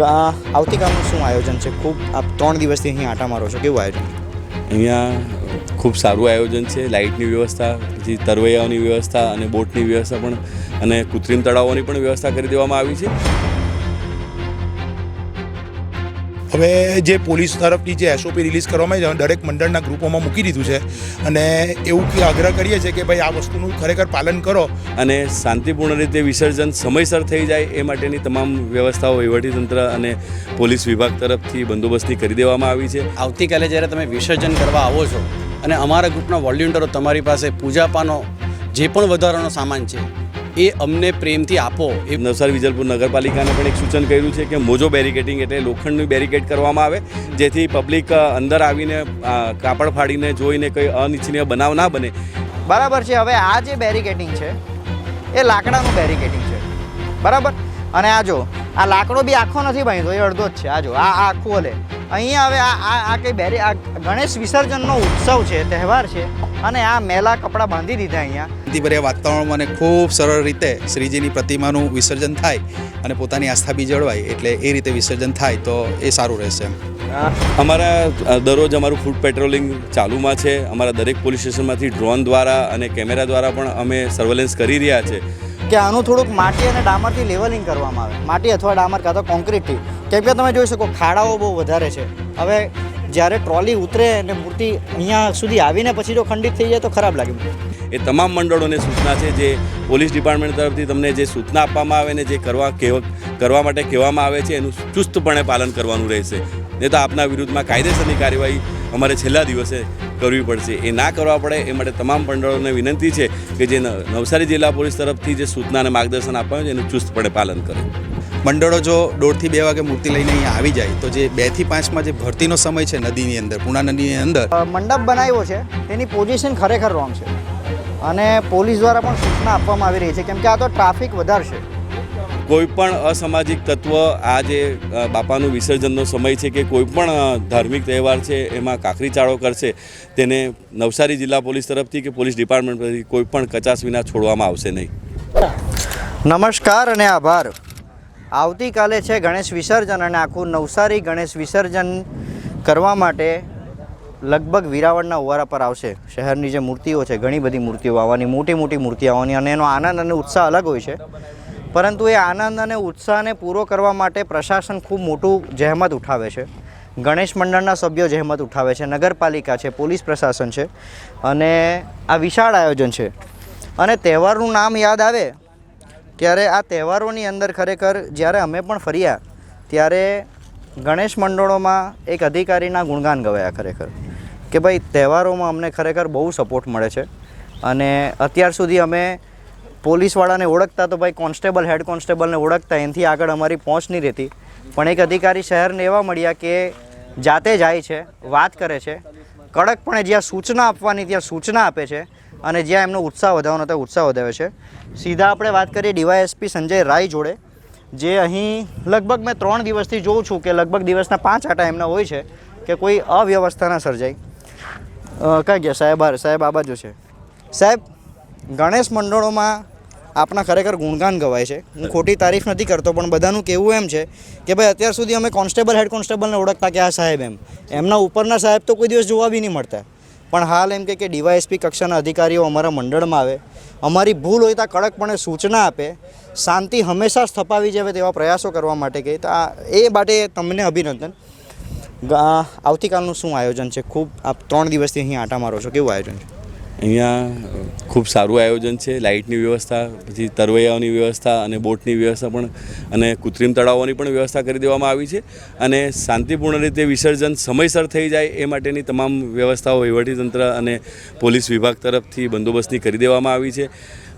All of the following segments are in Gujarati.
આવતીકાલનું શું આયોજન છે? ખૂબ આપ ત્રણ દિવસથી અહીં આટા મારો છો. કેવું આયોજન? અહીંયા ખૂબ સારું આયોજન છે. લાઇટની વ્યવસ્થા, પછી તરવૈયાઓની વ્યવસ્થા અને બોટની વ્યવસ્થા પણ અને કૃત્રિમ તળાવોની પણ વ્યવસ્થા કરી દેવામાં આવી છે. હવે જે પોલીસ તરફથી જે એસઓપી રિલીઝ કરવામાં આવી છે દરેક મંડળના ગ્રુપોમાં મૂકી દીધું છે. અને એવું કે આગ્રહ કરીએ છીએ કે ભાઈ આ વસ્તુનું ખરેખર પાલન કરો. અને શાંતિપૂર્ણ રીતે વિસર્જન સમયસર થઈ જાય એ માટેની તમામ વ્યવસ્થાઓ વહીવટીતંત્ર અને પોલીસ વિભાગ તરફથી બંદોબસ્તની કરી દેવામાં આવી છે. આવતીકાલે જ્યારે તમે વિસર્જન કરવા આવો છો અને અમારા ગ્રુપના વોલ્યુન્ટરો તમારી પાસે પૂજાપાનો જે પણ વધારાનો સામાન છે એ અમને પ્રેમથી આપો. એ નવસારી વિજલપુર નગરપાલિકાને પણ એક સૂચન કર્યું છે કે મોજો બેરિકેટિંગ એટલે લોખંડનું બેરિકેડ કરવામાં આવે જેથી પબ્લિક અંદર આવીને કાપડ ફાડીને જોઈને કંઈ અનિચ્છનીય બનાવ ના બને. બરાબર છે હવે આ જે બેરિકેટિંગ છે એ લાકડાનું બેરિકેટિંગ છે. બરાબર? અને આ જો આ લાકડો બી આખો નથી બાંધ્યો એ અડધો જ છે. આ જો આ આ આખું હલે અહીંયા હવે આ આ આ કંઈ બેરી આ ગણેશ વિસર્જનનો ઉત્સવ છે તહેવાર છે અને આ મેલા કપડાં બાંધી દીધા અહીંયા. શાંતિભર્યા વાતાવરણમાં અને ખૂબ સરળ રીતે શ્રીજીની પ્રતિમાનું વિસર્જન થાય અને પોતાની આસ્થા બી જળવાય એટલે એ રીતે વિસર્જન થાય તો એ સારું રહેશે અમારા દરરોજ અમારું ફૂડ પેટ્રોલિંગ ચાલુમાં છે. અમારા દરેક પોલીસ સ્ટેશનમાંથી ડ્રોન દ્વારા અને કેમેરા દ્વારા પણ અમે સર્વેલન્સ કરી રહ્યા છે. કે આનું થોડુંક માટી અને ડામરથી લેવલિંગ કરવામાં આવે. માટી અથવા ડામર કાં તો કોન્ક્રીટથી કેમ કે તમે જોઈ શકો, ખાડાઓ બહુ વધારે છે. હવે જ્યારે ટ્રોલી ઉતરે અને મૂર્તિ અહીંયા સુધી આવીને પછી જો ખંડિત થઈ જાય તો ખરાબ લાગે. એ તમામ મંડળોને સૂચના છે જે પોલીસ ડિપાર્ટમેન્ટ તરફથી તમને જે સૂચના આપવામાં આવે ને જે કરવા કરવા માટે કહેવામાં આવે છે, એનું ચુસ્તપણે પાલન કરવાનું રહેશે. નહીં તો આપના વિરુદ્ધમાં કાયદેસરની કાર્યવાહી અમારે છેલ્લા દિવસે કરવી પડશે. એ ના કરવા પડે એ માટે તમામ મંડળોને વિનંતી છે કે જે ન- નવસારી જિલ્લા પોલીસ તરફથી જે સૂચના અને માર્ગદર્શન આપવામાં છે એનું ચુસ્તપણે પાલન કરે. મંડળો જો દોઢથી બે વાગે મૂર્તિ લઈને અહીંયા આવી જાય તો જે બેથી પાંચમાં જે ભરતીનો સમય છે નદીની અંદર પૂણા નદીની અંદર મંડપ બનાવ્યો છે તેની પોઝિશન ખરેખર રોંગ છે. અને પોલીસ દ્વારા પણ સૂચના આપવામાં આવી રહી છે કેમ કે આ તો ટ્રાફિક વધારશે. કોઈ પણ અસામાજિક તત્વ આ જે બાપાનું વિસર્જનનો સમય છે કે કોઈ પણ ધાર્મિક તહેવાર છે એમાં કાકરી ચાળો કરશે, તેને નવસારી જિલ્લા પોલીસ તરફથી કે પોલીસ ડિપાર્ટમેન્ટ તરફથી કોઈ પણ કચાસ વિના છોડવામાં આવશે નહીં. નમસ્કાર અને આભાર. આવતીકાલે છે ગણેશ વિસર્જન અને આખું નવસારી ગણેશ વિસર્જન કરવા માટે લગભગ વિરાવળના ઉવારા પર આવશે. શહેરની જે મૂર્તિઓ છે, ઘણી બધી મૂર્તિઓ આવવાની મોટી મોટી મૂર્તિઓ આવવાની અને એનો આનંદ અને ઉત્સાહ અલગ હોય છે. પરંતુ એ આનંદ અને ઉત્સાહને પૂરો કરવા માટે પ્રશાસન ખૂબ મોટું જહેમત ઉઠાવે છે. ગણેશ મંડળના સભ્યો જહેમત ઉઠાવે છે, નગરપાલિકા છે, પોલીસ પ્રશાસન છે અને આ વિશાળ આયોજન છે. અને તહેવારનું નામ યાદ આવે ત્યારે આ તહેવારોની અંદર ખરેખર જ્યારે અમે પણ ફર્યા ત્યારે ગણેશ મંડળોમાં એક અધિકારીના ગુણગાન ગવાયા ખરેખર કે ભાઈ તહેવારોમાં અમને ખરેખર બહુ સપોર્ટ મળે છે. અને અત્યાર સુધી અમે પોલીસવાળાને ઓળખતા તો ભાઈ કોન્સ્ટેબલ, હેડ કોન્સ્ટેબલને ઓળખતા, એનાથી આગળ અમારી પહોંચ નહીં રહેતી. પણ એક અધિકારી શહેરને એવા મળ્યા કે જાતે જાય છે, વાત કરે છે, કડકપણે જ્યાં સૂચના આપવાની ત્યાં સૂચના આપે છે અને જ્યાં એમનો ઉત્સાહ વધારવાનો ત્યાં ઉત્સાહ વધારે છે. સીધા આપણે વાત કરીએ ડીવાયએસપી સંજય રાય જોડે, જે અહીં લગભગ મેં ત્રણ દિવસથી જોઉં છું કે લગભગ દિવસના પાંચ આટા એમના હોય છે કે કોઈ અવ્યવસ્થા ના સર્જાય. કઈ ગયા? સાહેબ સાહેબ આ બાજુ છે. સાહેબ, ગણેશ મંડળોમાં આપના ખરેખર ગુણગાન ગવાય છે. હું ખોટી તારીફ નથી કરતો, પણ બધાનું કહેવું એમ છે કે ભાઈ, અત્યાર સુધી અમે કોન્સ્ટેબલ હેડ કોન્સ્ટેબલને ઓળખતા કે આ સાહેબ એમ. એમના ઉપરના સાહેબ તો કોઈ દિવસ જોવા બી નહીં મળતા. પણ હાલ એમ કે ડીવાયએસપી કક્ષાના અધિકારીઓ અમારા મંડળમાં આવે. અમારી ભૂલ હોય તો કડકપણે સૂચના આપે. શાંતિ હંમેશા સ્થપાવી જાય તેવા પ્રયાસો કરવા માટે કહે. તો આ એ માટે તમને અભિનંદન. આવતીકાલનું શું આયોજન છે? ખૂબ, આપ ત્રણ દિવસથી અહીં આટા મારો છો. કેવું આયોજન છે? અહીંયા ખૂબ સારું આયોજન છે. લાઇટની વ્યવસ્થા, પછી તરવૈયાઓની વ્યવસ્થા અને બોટની વ્યવસ્થા પણ અને કૃત્રિમ તળાવોની પણ વ્યવસ્થા કરી દેવામાં આવી છે. અને શાંતિપૂર્ણ રીતે વિસર્જન સમયસર થઈ જાય એ માટેની તમામ વ્યવસ્થાઓ વહીવટીતંત્ર અને પોલીસ વિભાગ તરફથી બંદોબસ્તની કરી દેવામાં આવી છે.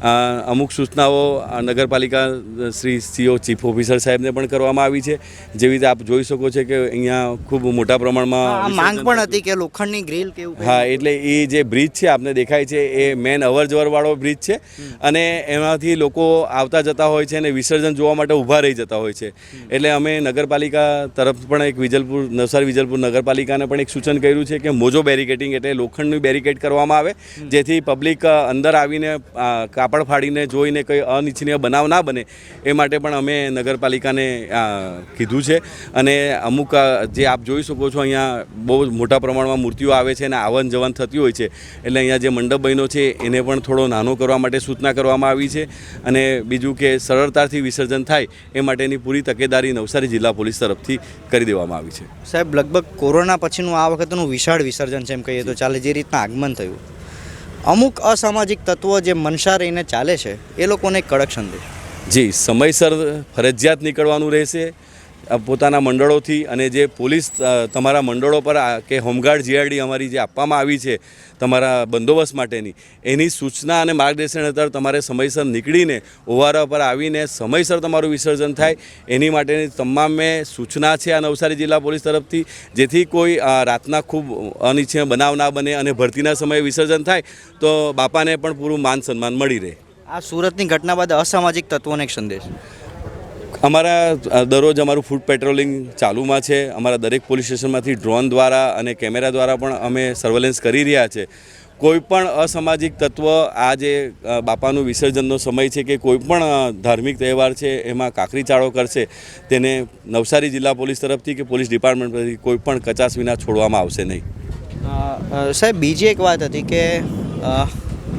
અમુક સૂચનાઓ નગરપાલિકા શ્રી સીઓ ચીફ ઓફિસર સાહેબને પણ કરવામાં આવી છે. જેવી રીતે આપ જોઈ શકો છો કે અહીંયા ખૂબ મોટા પ્રમાણમાં માંગ પણ હતી કે લોખંડની ગ્રીલ કેવું હા એટલે એ જે બ્રિજ છે આપને દેખાય છે એ મેન અવર જવર બ્રિજ છે. અને એમાંથી લોકો આવતા જતા હોય છે અને વિસર્જન જોવા માટે ઊભા રહી જતા હોય છે. એટલે અમે નગરપાલિકા તરફ પણ એક વિજલપુર નવસારી વિજલપુર નગરપાલિકાને પણ એક સૂચન કર્યું છે કે મોજો બેરિકેટિંગ એટલે લોખંડનું બેરિકેડ કરવામાં આવે. જેથી પબ્લિક અંદર આવીને કાપડ ફાડીને જોઈને કંઈ અનિચ્છનીય બનાવ ના બને એ માટે પણ અમે નગરપાલિકાને કીધું છે. અને અમુક જે આપ જોઈ શકો છો અહીંયા બહુ મોટા પ્રમાણમાં મૂર્તિઓ આવે છે અને આવન જવન થતી હોય છે. એટલે અહીંયા જે મંડપ બન્યો છે એને પણ થોડો નાનો કરવા માટે સૂચના કરવામાં આવી છે. અને બીજું કે સરળતાથી વિસર્જન થાય એ માટેની પૂરી તકેદારી નવસારી જિલ્લા પોલીસ તરફથી કરી દેવામાં આવી છે. સાહેબ લગભગ કોરોના પછીનું આ વખતનું વિશાળ વિસર્જન છે એમ કહીએ તો ચાલે જે રીતના આગમન થયું? અમુક અસામાજિક તત્વો જે મનસા રહીને ચાલે છે, એ લોકોને કડક સંદેશ. જી, સમયસર ફરજિયાત નીકળવાનું રહેશે. પોતાના મંડળોથી અને જે પોલીસ તમારા મંડળો પર કે હોમગાર્ડ જીઆરડી અમારી જે આપવામાં આવી છે તમારા બંદોબસ્ત માટેની, એની સૂચના અને માર્ગદર્શન હેઠળ તમારે સમયસર નીકળીને ઓવારા પર આવીને સમયસર તમારું વિસર્જન થાય, એની માટેની તમામે સૂચના છે આ નવસારી જિલ્લા પોલીસ તરફથી, જેથી કોઈ રાતના ખૂબ અનિચ્છનીય બનાવ ના બને અને ભરતીના સમયે વિસર્જન થાય, તો બાપાને પણ પૂરું માન સન્માન મળી રહે. આ સુરતની ઘટના બાદ અસામાજિક તત્વોને એક સંદેશ. અમારા દરરોજ અમારું ફૂડ પેટ્રોલિંગ ચાલુમાં છે. અમારા દરેક પોલીસ સ્ટેશનમાંથી ડ્રોન દ્વારા અને કેમેરા દ્વારા પણ અમે સર્વેલન્સ કરી રહ્યા છે. કોઈપણ અસામાજિક તત્વ આ જે બાપાનું વિસર્જનનો સમય છે કે કોઈપણ ધાર્મિક તહેવાર છે એમાં કાકરી ચાળો કરશે, તેને નવસારી જિલ્લા પોલીસ તરફથી કે પોલીસ ડિપાર્ટમેન્ટ તરફથી કોઈ પણ કચાશ વિના છોડવામાં આવશે નહીં. સાહેબ, બીજી એક વાત હતી કે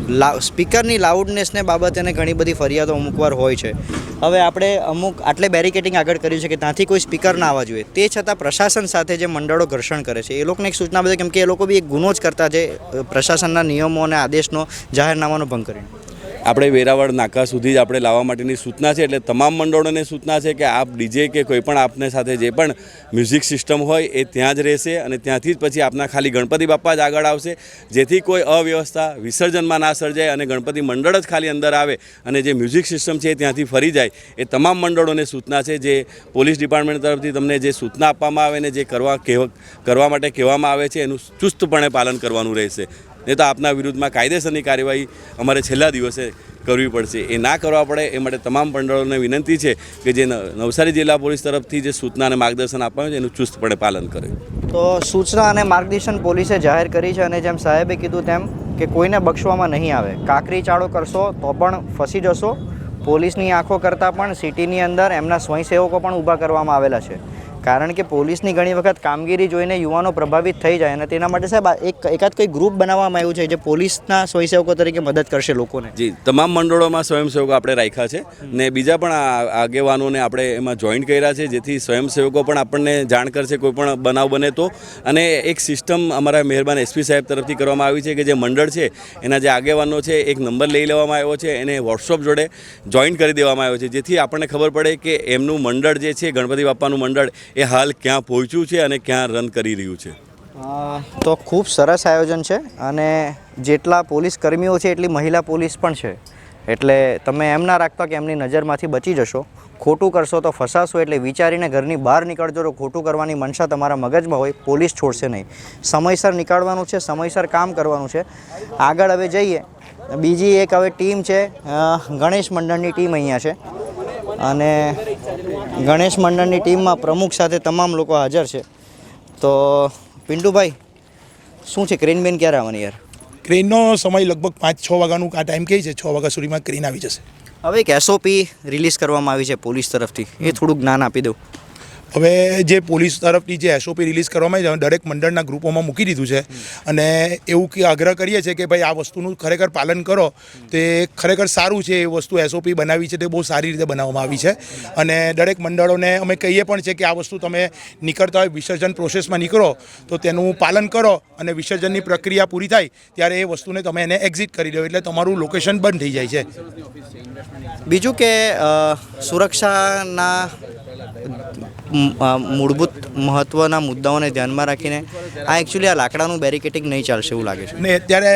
અ, સ્પીકરની લાઉડનેસને બાબતે ઘણી બધી ફરિયાદો અમુક વાર હોય છે. હવે આપણે અમુક આટલે બેરિકેટિંગ આગળ કર્યું છે કે ત્યાંથી કોઈ સ્પીકર ના આવવા જોઈએ. તે છતાં પ્રશાસન સાથે જે મંડળો ઘર્ષણ કરે છે એ લોકોને એક સૂચના બધે કેમ કે એ લોકો બી એક ગુનો જ કરતા છે પ્રશાસનના નિયમો અને આદેશનો જાહેરનામાનો ભંગ કરીને. આપણે વેરાવળ નાકા સુધી જ આપણે લાવવા માટેની સૂચના છે, એટલે તમામ મંડળોને સૂચના છે કે આપ ડીજે કે કોઈ પણ આપને સાથે જે પણ મ્યુઝિક સિસ્ટમ હોય એ ત્યાં જ રહેશે અને ત્યાંથી જ પછી આપના ખાલી ગણપતિ બાપ્પા જ આગળ આવશે. જેથી કોઈ અવ્યવસ્થા વિસર્જનમાં ના સર્જાય અને ગણપતિ મંડળ જ ખાલી અંદર આવે અને જે મ્યુઝિક સિસ્ટમ છે એ ત્યાંથી ફરી જાય, એ તમામ મંડળોને સૂચના છે. જે પોલીસ ડિપાર્ટમેન્ટ તરફથી તમને જે સૂચના આપવામાં આવે ને જે કરવા કરવા માટે કહેવામાં આવે છે, એનું ચુસ્તપણે પાલન કરવાનું રહેશે. નહીં તો આપના વિરુદ્ધમાં કાયદેસરની કાર્યવાહી અમારે છેલ્લા દિવસે કરવી પડશે. એ ના કરવા પડે એ માટે તમામ મંડળોને વિનંતી છે કે જે નવસારી જિલ્લા પોલીસ તરફથી જે સૂચના અને માર્ગદર્શન આપવાનું છે એનું ચુસ્તપણે પાલન કરે. તો સૂચના અને માર્ગદર્શન પોલીસે જાહેર કરી છે અને જેમ સાહેબે કીધું તેમ કે કોઈને બક્ષવામાં નહીં આવે. કાકરી ચાળો કરશો તો પણ ફસી જશો. પોલીસની આંખો કરતાં પણ સિટીની અંદર એમના સ્વયંસેવકો પણ ઊભા કરવામાં આવેલા છે. કારણ કે પોલીસની ઘણી વખત કામગીરી જોઈને યુવાનો પ્રભાવિત થઈ જાય અને તેના માટે સાહેબ એક એકાદ કોઈ ગ્રુપ બનાવવામાં આવ્યું છે જે પોલીસના સ્વયંસેવકો તરીકે મદદ કરશે લોકોને? જી, તમામ મંડળોમાં સ્વયંસેવકો આપણે રાખ્યા છે ને બીજા પણ આગેવાનોને આપણે એમાં જોઈન કર્યા છે, જેથી સ્વયંસેવકો પણ આપણને જાણ કરશે કોઈ પણ બનાવ બને તો. અને એક સિસ્ટમ અમારા મહેરબાન એસપી સાહેબ તરફથી કરવામાં આવી છે કે જે મંડળ છે, એના જે આગેવાનો છે, એક નંબર લઈ લેવામાં આવ્યો છે, એને વોટ્સઅપ જોડે જોઈન કરી દેવામાં આવ્યો છે, જેથી આપણને ખબર પડે કે એમનું મંડળ જે છે, ગણપતિ બાપાનું મંડળ એ હાલ ક્યાં પહોંચ્યું છે અને ક્યાં રન કરી રહ્યું છે? તો ખૂબ સરસ આયોજન છે અને જેટલા પોલીસ કર્મીઓ છે એટલી મહિલા પોલીસ પણ છે. એટલે તમે એમ ના રાખતા કે એમની નજરમાંથી બચી જશો. ખોટું કરશો તો ફસાશો એટલે વિચારીને ઘરની બહાર નીકળજો. તો ખોટું કરવાની મનસા તમારા મગજમાં હોય, પોલીસ છોડશે નહીં. સમયસર નીકળવાનું છે, સમયસર કામ કરવાનું છે. આગળ હવે જઈએ. બીજી એક હવે ટીમ છે ગણેશ મંડળની ટીમ અહીંયા છે. અને ગણેશ મંડળની ટીમમાં પ્રમુખ સાથે તમામ લોકો હાજર છે. તો પિન્ટુભાઈ શું છે ક્રેન બેન ક્યારે આવવાની યાર? ક્રેનનો સમય લગભગ પાંચ છ વાગ્યાનું આ ટાઈમ કહે છે છ વાગ્યા સુધીમાં ક્રેન આવી જશે. હવે એક એસઓપી રિલીઝ કરવામાં આવી છે પોલીસ તરફથી. એ થોડુંક જ્ઞાન આપી દઉં. હવે જે પોલીસ તરફથી જે એસઓપી રિલીઝ કરવામાં આવી દરેક મંડળના ગ્રુપોમાં મૂકી દીધું છે. અને એવું કે આગ્રહ કરીએ છીએ કે ભાઈ આ વસ્તુનું ખરેખર પાલન કરો. તે ખરેખર સારું છે એ વસ્તુ એસઓપી બનાવી છે, તે બહુ સારી રીતે બનાવવામાં આવી છે. અને દરેક મંડળોને અમે કહીએ પણ છે કે આ વસ્તુ તમે નીકળતા હોય, વિસર્જન પ્રોસેસમાં નીકળો, તો તેનું પાલન કરો અને વિસર્જનની પ્રક્રિયા પૂરી થાય, ત્યારે એ વસ્તુને તમે એને એક્ઝિટ કરી દો. એટલે તમારું લોકેશન બંધ થઈ જાય છે. બીજું કે સુરક્ષાના મૂળભૂત મહત્ત્વના મુદ્દાઓને ધ્યાનમાં રાખીને આ એકચ્યુઅલી આ લાકડાનું બેરિકેટિંગ નહીં ચાલશે એવું લાગે છે. ને અત્યારે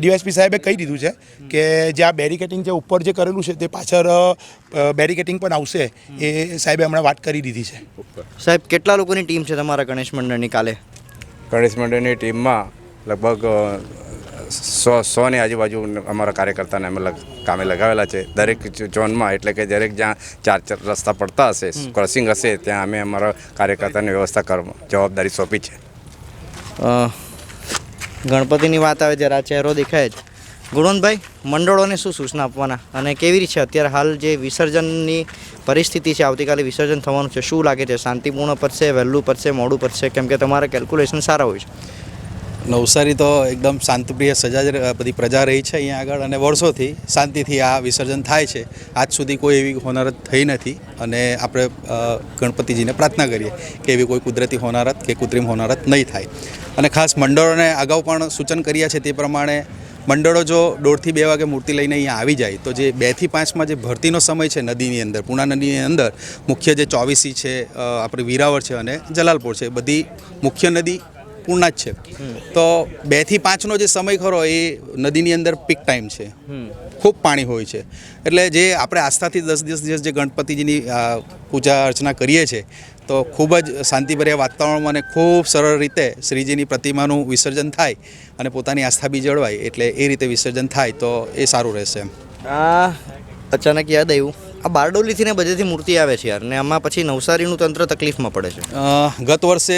ડીએસપી સાહેબે કહી દીધું છે કે જે આ બેરિકેટિંગ જે ઉપર જે કરેલું છે તે પાછળ બેરિકેટિંગ પણ આવશે એ સાહેબે હમણાં વાત કરી દીધી છે. સાહેબ કેટલા લોકોની ટીમ છે તમારા ગણેશ મંડળની કાલે? ગણેશ મંડળની ટીમમાં લગભગ સો સોની આજુબાજુ અમારા કાર્યકર્તાને અમે કામે લગાવેલા છે. દરેક ઝોનમાં એટલે કે દરેક જ્યાં ચાર ચાર રસ્તા પડતા હશે ક્રોસિંગ હશે ત્યાં અમે અમારા કાર્યકર્તાની વ્યવસ્થા કરવા જવાબદારી સોંપી છે. ગણપતિની વાત આવે જરા ચહેરો દેખાય જ. ગુણવંતભાઈ મંડળોને શું સૂચના આપવાના? અને કેવી રીતે અત્યારે હાલ જે વિસર્જનની પરિસ્થિતિ છે આવતીકાલે વિસર્જન થવાનું છે શું લાગે છે? શાંતિપૂર્ણ પડશે વહેલું પડશે મોડું પડશે? કેમ કે તમારા કેલ્ક્યુલેશન સારા હોય છે. નવસારી તો એકદમ શાંતિપ્રિય સજા બધી પ્રજા રહી છે અહીંયા આગળ અને વર્ષોથી શાંતિથી આ વિસર્જન થાય છે. આજ સુધી કોઈ એવી હોનારત થઈ નથી અને આપણે ગણપતિજીને પ્રાર્થના કરીએ કે એવી કોઈ કુદરતી હોનારત કે કૃત્રિમ હોનારત નહીં થાય. અને ખાસ મંડળોને અગાઉ પણ સૂચન કર્યા છે તે પ્રમાણે મંડળો જો દોઢથી બે વાગે મૂર્તિ લઈને અહીંયા આવી જાય તો જે બેથી પાંચમાં જે ભરતીનો સમય છે નદીની અંદર, પૂના નદીની અંદર, મુખ્ય જે ચોવીસી છે આપણે વિરાવળ છે અને જલાલપુર છે, બધી મુખ્ય નદી પૂર્ણા જ છે. તો બેથી પાંચનો જે સમય ખરો એ નદીની અંદર પીક ટાઈમ છે. ખૂબ પાણી હોય છે. એટલે જે આપણે આસ્થાથી દસ દિવસ દિવસ જે ગણપતિજીની પૂજા અર્ચના કરીએ છીએ તો ખૂબ જ શાંતિભર્યા વાતાવરણમાં અને ખૂબ સરળ રીતે શ્રીજીની પ્રતિમાનું વિસર્જન થાય અને પોતાની આસ્થા બી જળવાય એટલે એ રીતે વિસર્જન થાય તો એ સારું રહેશે આ અચાનક યાદ આવ્યું. આ બારડોલીથી ને બધેથી મૂર્તિ આવે છે યાર ને આમાં પછી નવસારીનું તંત્ર તકલીફમાં પડે છે. ગત વર્ષે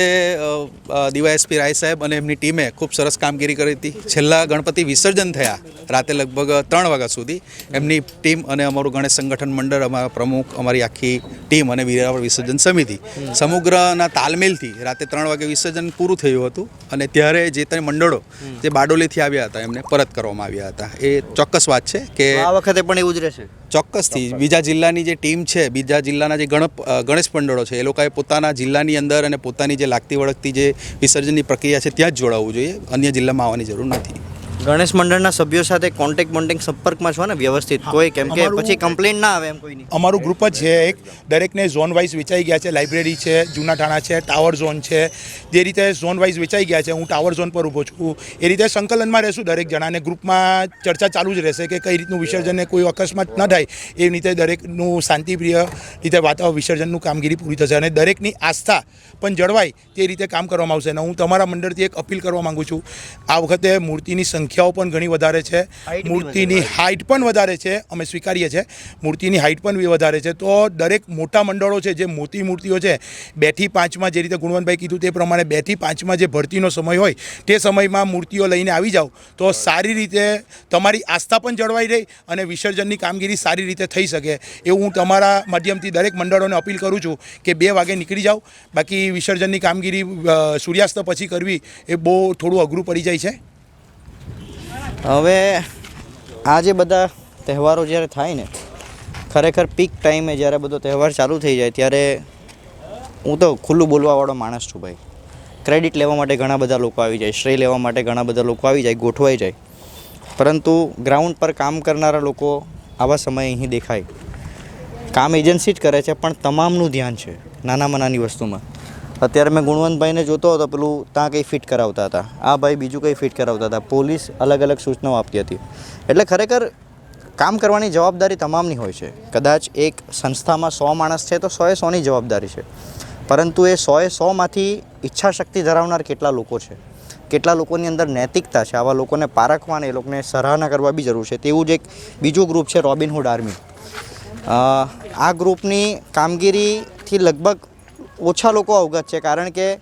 ડીવાયએસપી રાય સાહેબ અને એમની ટીમે ખૂબ સરસ કામગીરી કરી હતી. છેલ્લા ગણપતિ વિસર્જન થયા રાતે લગભગ ત્રણ વાગ્યા સુધી. એમની ટીમ અને અમારું ગણેશ સંગઠન મંડળ અમારા પ્રમુખ અમારી આખી ટીમ અને વીરાવળ વિસર્જન સમિતિ સમગ્રના તાલમેલથી રાતે ત્રણ વાગે વિસર્જન પૂરું થયું હતું અને ત્યારે જે તે મંડળો જે બારડોલીથી આવ્યા હતા એમને પરત કરવામાં આવ્યા હતા. એ ચોક્કસ વાત છે કે આ વખતે પણ એવું જ રહેશે. ચોક્કસથી બીજા જિલ્લાની જે ટીમ છે, બીજા જિલ્લાના જે ગણપ ગણેશ મંડળો છે, એ લોકોએ પોતાના જિલ્લાની અંદર અને પોતાની જે લાગતી વળગતી જે વિસર્જનની પ્રક્રિયા છે, ત્યાં જ જોડાવવું જોઈએ. અન્ય જિલ્લામાં આવવાની જરૂર નથી. ગણેશ મંડળના સભ્યો સાથે કોન્ટેક્ટ બોન્ટેક્ટ સંપર્કમાં છો ને વ્યવસ્થિત? કોઈ કેમ કે પછી કમ્પ્લેન ના આવે એમ કોઈની અમારું ગ્રુપ જ છે એક. દરેકને ઝોન વાઇઝ વેચાઈ ગયા છે. લાઇબ્રેરી છે જૂના ઠાણા છે ટાવર ઝોન છે. જે રીતે ઝોન વાઇઝ વેચાઈ ગયા છે હું ટાવર ઝોન પર ઊભો છું. એ રીતે સંકલનમાં રહેશું દરેક જણાને. ગ્રુપમાં ચર્ચા ચાલુ જ રહેશે કે કઈ રીતનું વિસર્જનને કોઈ અકસ્માત ન થાય. એ રીતે દરેકનું શાંતિપ્રિય રીતે વાતાવરણ વિસર્જનનું કામગીરી પૂરી થશે અને દરેકની આસ્થા પણ જળવાય તે રીતે કામ કરવામાં આવશે. અને હું તમારા મંડળથી એક અપીલ કરવા માગું છું. આ વખતે મૂર્તિની સંખ્યાઓ પણ ઘણી વધારે છે. મૂર્તિની હાઇટ પણ વધારે છે અમે સ્વીકારીએ છીએ. મૂર્તિની હાઇટ પણ વધારે છે. તો દરેક મોટા મંડળો છે જે મોટી મૂર્તિઓ છે બેથી પાંચમાં જે રીતે ગુણવંતભાઈ કીધું તે પ્રમાણે બેથી પાંચમાં જે ભરતીનો સમય હોય તે સમયમાં મૂર્તિઓ લઈને આવી જાઓ. તો સારી રીતે તમારી આસ્થા પણ જળવાઈ રહી અને વિસર્જનની કામગીરી સારી રીતે થઈ શકે. એવું હું તમારા માધ્યમથી દરેક મંડળોને અપીલ કરું છું કે બે વાગે નીકળી જાઓ. બાકી વિસર્જનની કામગીરી સૂર્યાસ્ત પછી કરવી એ બહુ થોડું અઘરું પડી જાય છે. હવે આ જે બધા તહેવારો જ્યારે થાય ને, ખરેખર પીક ટાઈમે જ્યારે બધો તહેવાર ચાલુ થઈ જાય ત્યારે હું તો ખુલ્લું બોલવાવાળો માણસ છું ભાઈ. ક્રેડિટ લેવા માટે ઘણા બધા લોકો આવી જાય, શ્રેય લેવા માટે ઘણા બધા લોકો આવી જાય, ગોઠવાઈ જાય. પરંતુ ગ્રાઉન્ડ પર કામ કરનારા લોકો આવા સમયે અહીં દેખાય. કામ એજન્સી જ કરે છે, પણ તમામનું ધ્યાન છે, નાનામાં નાની વસ્તુમાં. અત્યારે મેં ગુણવંતભાઈને જોતો હતો, પેલું ત્યાં કંઈ ફિટ કરાવતા હતા. આ ભાઈ બીજું કંઈ ફિટ કરાવતા હતા. પોલીસ અલગ અલગ સૂચનાઓ આપતી હતી. એટલે ખરેખર કામ કરવાની જવાબદારી તમામની હોય છે. કદાચ એક સંસ્થામાં સો માણસ છે તો સોએ સોની જવાબદારી છે. પરંતુ એ સોએ સોમાંથી ઈચ્છાશક્તિ ધરાવનાર કેટલા લોકો છે? કેટલા લોકોની અંદર નૈતિકતા છે? આવા લોકોને પારખવાને, એ લોકોને સરાહના કરવા બી જરૂર છે. તેવું જ એક બીજું ગ્રુપ છે રોબિનહુડ આર્મી. આ ગ્રુપની કામગીરીથી લગભગ ઓછા લોકો અવગત છે, કારણ કે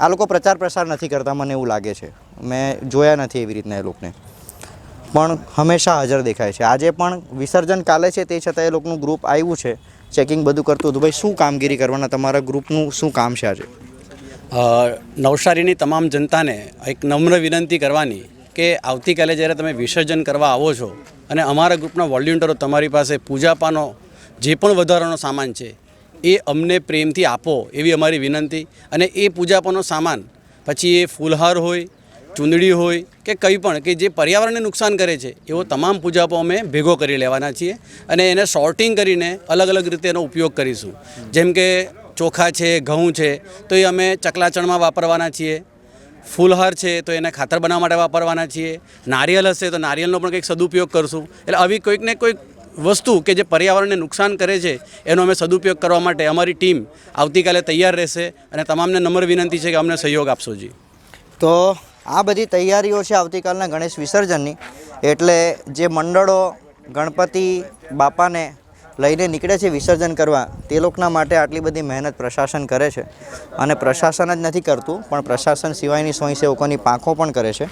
આ લોકો પ્રચાર પ્રસાર નથી કરતા, મને એવું લાગે છે. મેં જોયા નથી એવી રીતના એ લોકોને. પણ હંમેશા હાજર દેખાય છે. આજે પણ વિસર્જન કાલે છે, તે છતાં એ લોકોનું ગ્રુપ આવ્યું છે, ચેકિંગ બધું કરતું હતું. ભાઈ, શું કામગીરી કરવાના? તમારા ગ્રુપનું શું કામ છે આજે? નવસારીની તમામ જનતાને એક નમ્ર વિનંતી કરવાની કે આવતીકાલે જ્યારે તમે વિસર્જન કરવા આવો છો અને અમારા ગ્રુપના વોલ્યુન્ટરો તમારી પાસે પૂજાપાનો જે પણ વધારાનો સામાન છે એ અમને પ્રેમથી આપો એવી અમારી વિનંતી. અને એ પૂજાપોનો સામાન, પછી એ ફૂલહાર હોય, ચૂંદડી હોય કે કંઈ પણ, કે જે પર્યાવરણને નુકસાન કરે છે, એવો તમામ પૂજાપો અમે ભેગો કરી લેવાના છીએ. અને એને સોર્ટિંગ કરીને અલગ અલગ રીતે એનો ઉપયોગ કરીશું. જેમ કે ચોખા છે, ઘઉં છે, તો એ અમે ચકલાચણમાં વાપરવાના છીએ. ફૂલહાર છે, તો એને ખાતર બનાવવા માટે વાપરવાના છીએ. નારિયેલ હશે તો નારિયેલનો પણ કંઈક સદુપયોગ કરશું. એટલે આવી કોઈક ને કોઈક વસ્તુ કે જે પર્યાવરણને નુકસાન કરે છે, એનો અમે સદુપયોગ કરવા માટે અમારી ટીમ આવતીકાલે તૈયાર રહેશે અને તમામને નમ્ર વિનંતી છે કે અમને સહયોગ આપશો જી. તો આ બધી તૈયારીઓ છે આવતીકાલના ગણેશ વિસર્જનની, એટલે જે મંડળો ગણપતિ બાપાને લઈને નીકળે છે વિસર્જન કરવા, તે લોકોના માટે આટલી બધી મહેનત પ્રશાસન કરે છે. અને પ્રશાસન જ નથી કરતું, પણ પ્રશાસન સિવાયની સ્વયંસેવકોની પાંખો પણ કરે છે.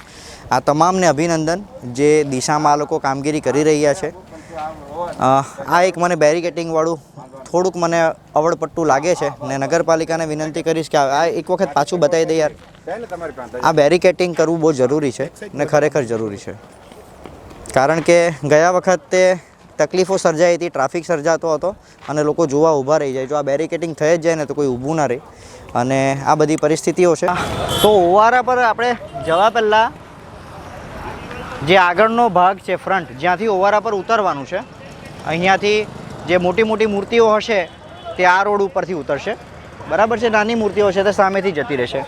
આ તમામને અભિનંદન, જે દિશામાં આ લોકો કામગીરી કરી રહ્યા છે. આ એક મને બેરિકેટિંગવાળું થોડુંક મને અવળપટ્ટું લાગે છે ને નગરપાલિકાને વિનંતી કરીશ કે આ એક વખત પાછું બતાવી દે યાર. આ બેરિકેટિંગ કરવું બહુ જરૂરી છે ને ખરેખર જરૂરી છે. કારણ કે ગયા વખતે તકલીફો સર્જાઈ હતી, ટ્રાફિક સર્જાતો હતો અને લોકો જોવા ઊભા રહી જાય. જો આ બેરિકેટિંગ થઈ જ જાય ને તો કોઈ ઊભું ના રહે. અને આ બધી પરિસ્થિતિઓ છે. તો ઓવારા પર આપણે જવા પહેલાં જે આગળનો ભાગ છે ફ્રન્ટ જ્યાંથી ઓવારા પર ઉતરવાનું છે. અહીંયાથી જે મોટી મોટી મૂર્તિઓ હશે, તે આ રોડ ઉપરથી ઉતરશે. બરાબર છે, નાની મૂર્તિઓ છે, તે સામેથી જતી રહેશે.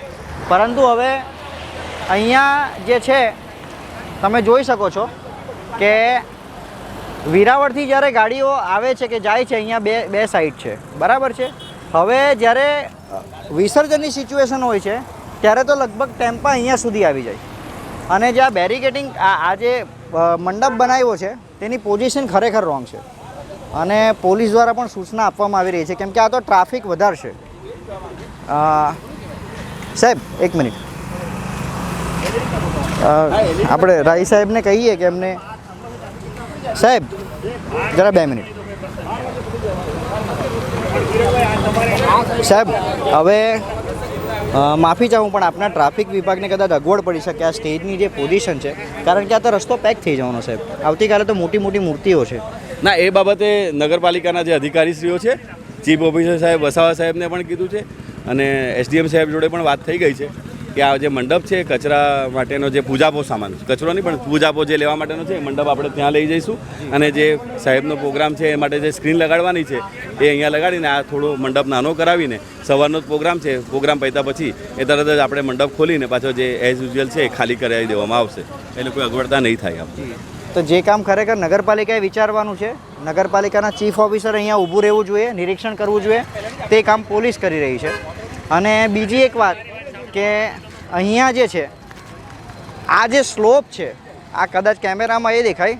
પરંતુ હવે અહીંયા જે છે, તમે જોઈ શકો છો કે વિરાવળથી જ્યારે ગાડીઓ આવે છે કે જાય છે, અહીંયા બે બે સાઈડ છે. બરાબર છે? હવે જ્યારે વિસર્જનની સિચ્યુએશન હોય છે, ત્યારે તો લગભગ ટેમ્પા અહીંયા સુધી આવી જાય. અને જે આ બેરિકેટિંગ આ જે મંડપ બનાવ્યો છે, તેની પોઝિશન ખરેખર રોંગ છે. અને પોલીસ દ્વારા પણ સૂચના આપવામાં આવી રહી છે, કેમ કે આ તો ટ્રાફિક વધારશે. સાહેબ, એક મિનિટ આપણે રાઈ સાહેબને કહીએ કે એમને સાહેબ, જરા બે મિનિટ સાહેબ, હવે માફી ચાહું, પણ આપના ટ્રાફિક વિભાગને કદાચ અગવડ પડી શકે આ સ્ટેજની જે પોઝિશન છે, કારણ કે આ તો રસ્તો પેક થઈ જવાનો સાહેબ આવતીકાલે તો મોટી મોટી મૂર્તિઓ છે. ના, એ બાબતે નગરપાલિકાના જે અધિકારીશ્રીઓ છે, ચીફ ઓફિસર સાહેબ, વસાવા સાહેબને પણ કીધું છે અને એસડીએમ સાહેબ જોડે પણ વાત થઈ ગઈ છે. કે આ જે મંડપ છે, કચરા માટેનો જે પૂજાપો સામાન. કચરો નહીં, પણ પૂજાપો જે લેવા માટેનો છે, એ મંડપ આપણે ત્યાં લઈ જઈશું. અને જે સાહેબનો પ્રોગ્રામ છે, એ માટે જે સ્ક્રીન લગાડવાની છે, એ અહીંયા લગાડીને આ થોડો મંડપ નાનો કરાવીને સવારનો જ પ્રોગ્રામ છે. પ્રોગ્રામ પત્યા પછી એ તરત જ આપણે મંડપ ખોલીને પાછો જે એઝ યુઝ્યુઅલ છે, એ ખાલી કરાવી દેવામાં આવશે. એટલે કોઈ અગવડતા નહીં થાય આપણે તો જે કામ ખરેખર નગરપાલિકાએ વિચારવાનું છે, નગરપાલિકાના ચીફ ઓફિસર અહીંયા ઊભું રહેવું જોઈએ, નિરીક્ષણ કરવું જોઈએ, તે કામ પોલીસ કરી રહી છે. અને બીજી એક વાત કે અહીંયા જે છે, આ જે સ્લોપ છે, આ કદાચ કેમેરામાં એ દેખાય,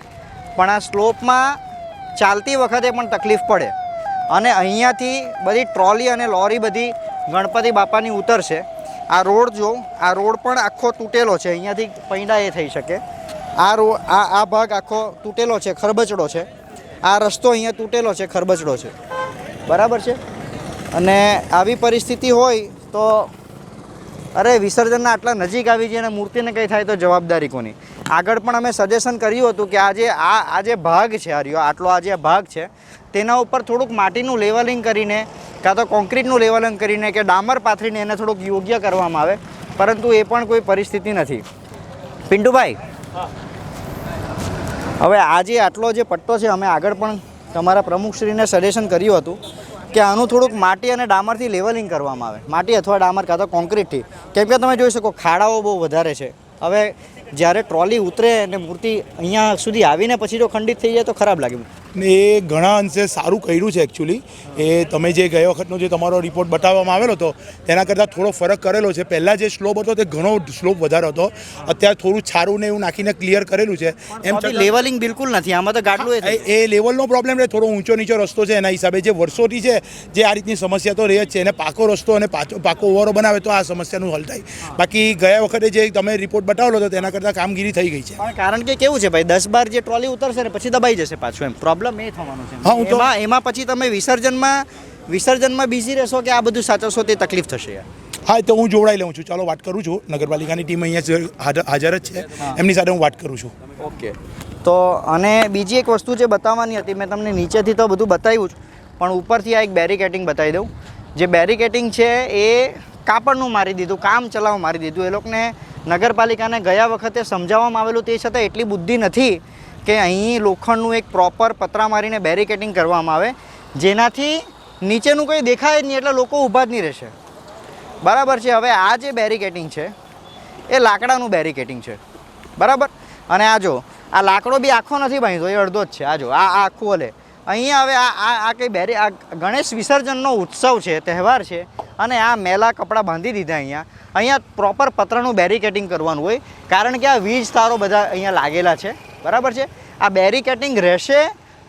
પણ આ સ્લોપમાં ચાલતી વખતે પણ તકલીફ પડે. અને અહીંયાથી બધી ટ્રોલી અને લોરી બધી ગણપતિ બાપાની ઉતરશે. આ રોડ જો, આ રોડ પણ આખો તૂટેલો છે, અહીંયાથી પૈડા એ થઈ શકે. આ રો, આ આ ભાગ આખો તૂટેલો છે, ખરબચડો છે. આ રસ્તો અહીંયા તૂટેલો છે, ખરબચડો છે. બરાબર છે? અને આવી પરિસ્થિતિ હોય તો અરે વિસર્જનના આટલા નજીક આવી જઈએ અને મૂર્તિને કંઈ થાય તો જવાબદારી કોની? આગળ પણ અમે સજેશન કર્યું હતું કે આજે આ આ જે ભાગ છે આ રહ્યો આટલો આ જે ભાગ છે તેના ઉપર થોડુંક માટીનું લેવલિંગ કરીને કાં તો કોન્ક્રીટનું લેવલિંગ કરીને કે ડામર પાથરીને એને થોડુંક યોગ્ય કરવામાં આવે પરંતુ એ પણ કોઈ પરિસ્થિતિ નથી. પિન્ટુભાઈ? હવે આજે આટલો જે પટ્ટો છે અમે આગળ પણ તમારા પ્રમુખશ્રીને સજેશન કર્યું હતું. કે આનું થોડુંક માટી અને ડામરથી લેવલિંગ કરવામાં આવે. માટી અથવા ડામર કાં તો કોન્ક્રીટથી કેમ કે તમે જોઈ શકો, ખાડાઓ બહુ વધારે છે. હવે જ્યારે ટ્રોલી ઉતરે અને મૂર્તિ અહીંયા સુધી આવીને પછી જો ખંડિત થઈ જાય તો ખરાબ લાગે ને એ ઘણા અંશે સારું કર્યું છે એકચ્યુઅલી એ તમે જે ગયા વખતનો જે તમારો રિપોર્ટ બતાવવામાં આવેલો હતો તેના કરતાં થોડો ફરક કરેલો છે. પહેલાં જે સ્લોપ હતો તે ઘણો સ્લોપ વધારે હતો. અત્યારે થોડું છારું ને એવું નાખીને ક્લિયર કરેલું છે. એમ લેવલિંગ બિલકુલ નથી. આમાં તો ગાડલું એ લેવલનો પ્રોબ્લેમ રહે થોડો ઊંચો નીચો રસ્તો છે એના હિસાબે. જે વર્ષોથી છે જે આ રીતની સમસ્યા તો રહે જ છે. એને પાકો રસ્તો અને પાછો પાકો ઓવરો બનાવે તો આ સમસ્યાનું હલ થાય. બાકી ગયા વખતે જે તમે રિપોર્ટ બતાવેલો હતો તેના કરતાં કામગીરી થઈ ગઈ છે. પણ કારણ કે કેવું છે ભાઈ દસ બાર જે ટ્રોલી ઉતરશે ને પછી દબાઈ જશે પાછું એમ. પ્રોબ્લેમ એ થવાનું છે. હા, હું તો- એમાં પછી તમે વિસર્જનમાં વિસર્જનમાં બિઝી રહેશો કે આ બધું સાચવશો તે તકલીફ થશે હા તો હું જોડાઈ લઉં છું. ચાલો વાત કરું છું. નગરપાલિકાની ટીમ અહીંયા હાજર- હાજર જ છે. એમની સાથે હું વાત કરું છું. ઓકે. તો અને બીજી એક વસ્તુ જે બતાવવાની હતી મેં તમને નીચેથી તો બધું બતાવ્યું જ પણ ઉપરથી આ એક બેરિકેટિંગ બતાવી દઉં. જે બેરિકેટિંગ છે એ કાપડનું મારી દીધું કામ ચલાવ મારી દીધું. એ લોકોને નગરપાલિકાને ગયા વખતે સમજાવવામાં આવેલું તે છતાં એટલી બુદ્ધિ નથી કે અહીં લોખંડનું એક પ્રોપર પતરા મારીને બેરિકેટિંગ કરવામાં આવે. જેનાથી નીચેનું કંઈ દેખાય જ નહીં એટલે લોકો ઊભા જ નહીં રહેશે. બરાબર છે, હવે આ જે બેરિકેટિંગ છે, એ લાકડાનું બેરિકેટિંગ છે. બરાબર? અને આ જો, આ લાકડો બી આખો નથી બાંધ્યો, એ અડધો જ છે. આ જો, આ આખું હલે અહીંયા હવે આ આ કંઈ બેરી આ ગણેશ વિસર્જનનો ઉત્સવ છે, તહેવાર છે અને આ મેલા કપડાં બાંધી દીધા અહીંયા. અહીંયા પ્રોપર પતરાનું બેરિકેટિંગ કરવાનું હોય. કારણ કે આ વીજ તારો બધા અહીંયા લાગેલા છે. બરાબર છે? આ બેરિકેટિંગ રહેશે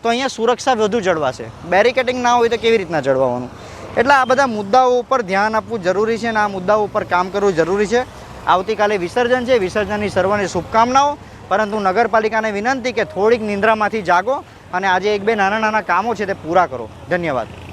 તો અહીંયા સુરક્ષા વધુ જળવાશે. બેરિકેટિંગ ના હોય તો કેવી રીતના જળવાવાનું? એટલે આ બધા મુદ્દાઓ ઉપર ધ્યાન આપવું જરૂરી છે અને આ મુદ્દાઓ ઉપર કામ કરવું જરૂરી છે. આવતીકાલે વિસર્જન છે. વિસર્જનની સર્વને શુભકામનાઓ. પરંતુ નગરપાલિકાને વિનંતી કે થોડીક નિંદ્રામાંથી જાગો અને આજે એક બે નાના નાના કામો છે તે પૂરા કરો. ધન્યવાદ.